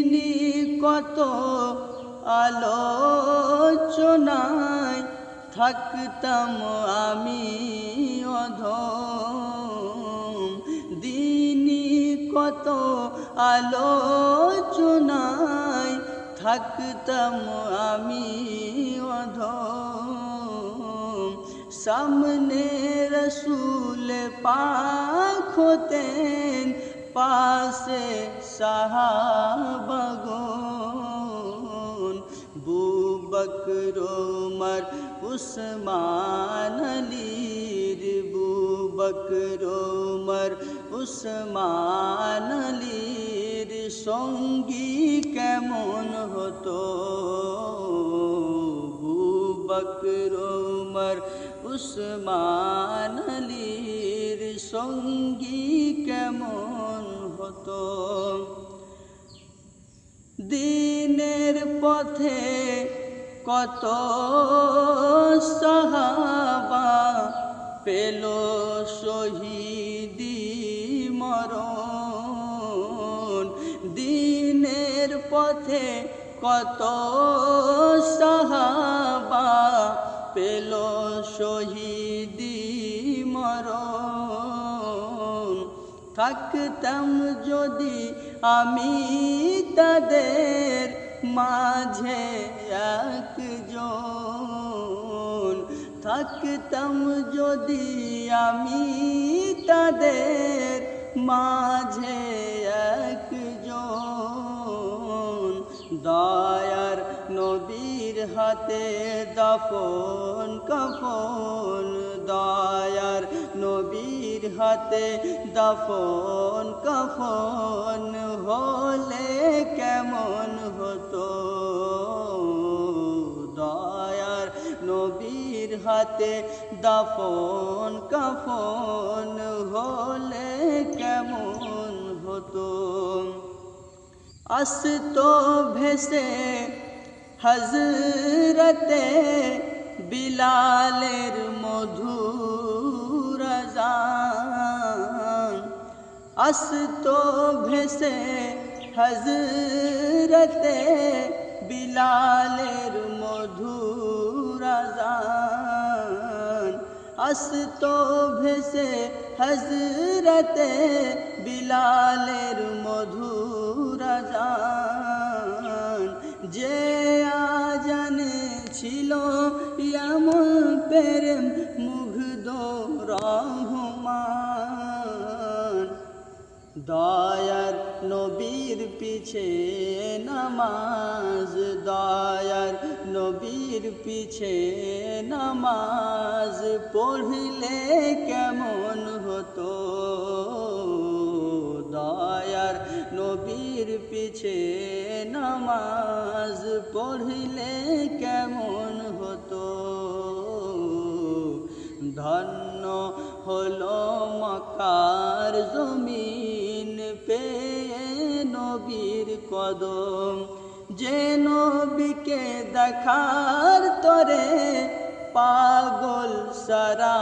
দিনই কত আলোচনায় থাকতাম আমি অধম। দিনই কত আলোচনায় থাকতাম আমি অধম। সামনে রসুল পাক হতেন পাশে সাহাবগন বুবকর উমর উসমান আলীর বুবকর উমর উসমান আলীর সঙ্গী কেমন হতো বুবকর উমর উসমান আলীর সঙ্গী কেমন হতো দিনের পথে কত সাহাবা পেল শহীদি মরণ। দিনের পথে কত সাহাবা পেল শহীদি থাকতাম যদি আমি তাদের মাঝে একজন। থাকতাম যদি আমি তাদের মাঝে একজন। দয়ার নবীর হাতে দফন কফন। নবীর হাতে দফন কফন হলে কেমন হতো? দয়ার নবীর হাতে দফন কফন হলে কেমন হতো? আসতো ভেসে হজরতে বিলালের মধুর আসতো ভেসে হজরতে বিলালের মধুর জান আসতো ভেসে হজরতে বিলালের মধুর জান যে আজানে ছিল এমন প্রেম মুগ্ধ রহমান। দয়ার নবীর পিছে নামাজ, দয়ার নবীর পিছে নামাজ পড়লে কেমন হতো? দয়ার নবীর পিছে নামাজ পড়লে কেমন হতো? ধন্য হলো মকার জমিন পেয়ে নবীর কদম। যে নবীকে দেখার তরে পাগল সারা